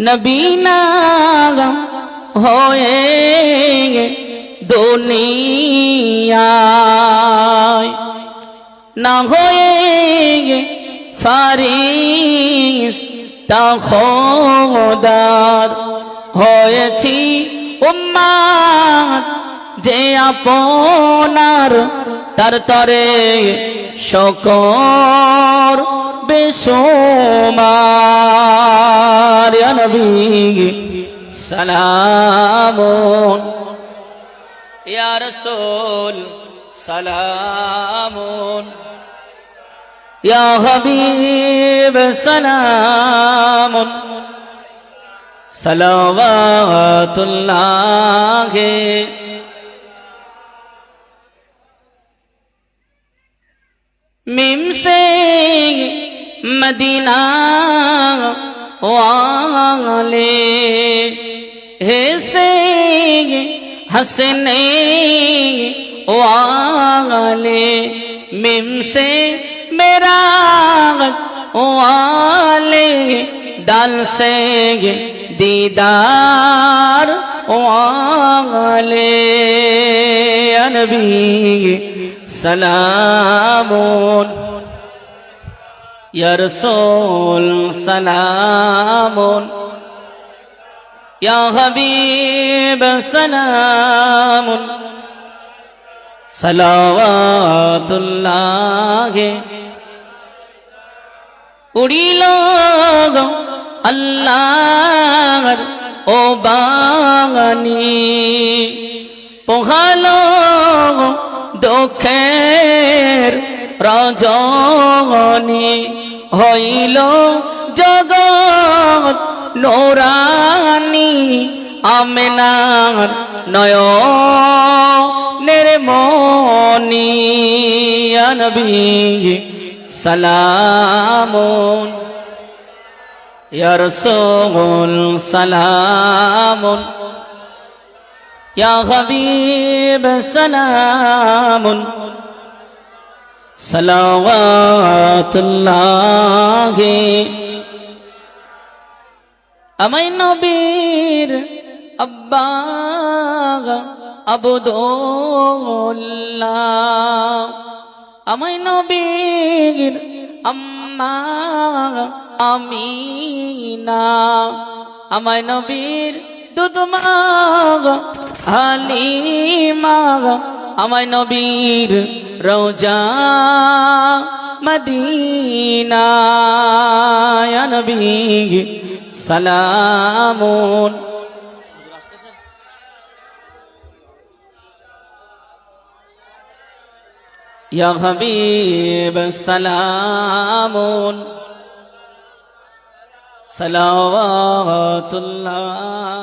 নবীনা হয়ে দুনিয়ায়। না হয়ে ফারিস, তা খোদার হয়েছি উম্মাদ। যে আপনার তার তরে শকর বেসুমার نبي سلام يا رسول سلام يا حبيب سلام صلوات الله مم سے مدینہ वाले ऐसे हंसने वाले मिम से मेरा वाले डाल से दीदार वाले अनबी सलामोन يا رسول سلام يا حبيب سلام صلوات الله উড়িল গো আল্লাহর ও বাগানি পোহালো গো দুঃখের রজনী হইল জগৎ নোরানি আমেনার নয়নের মনি নবী সালামুন ইয়া রাসূল সালামুন ইয়া হাবিব সালামুন। সালাওয়াতুল্লাহি। আমাই নবীর আব্বা আবুদুল্লাহ। আমাই নবীর আম্মা আমিনা। আমাই নবীর দুদমা হালিমা। আমাই নবীর রোজা মদিনা ইয়া নবী সালামুন يا حبيب سلام صلوات الله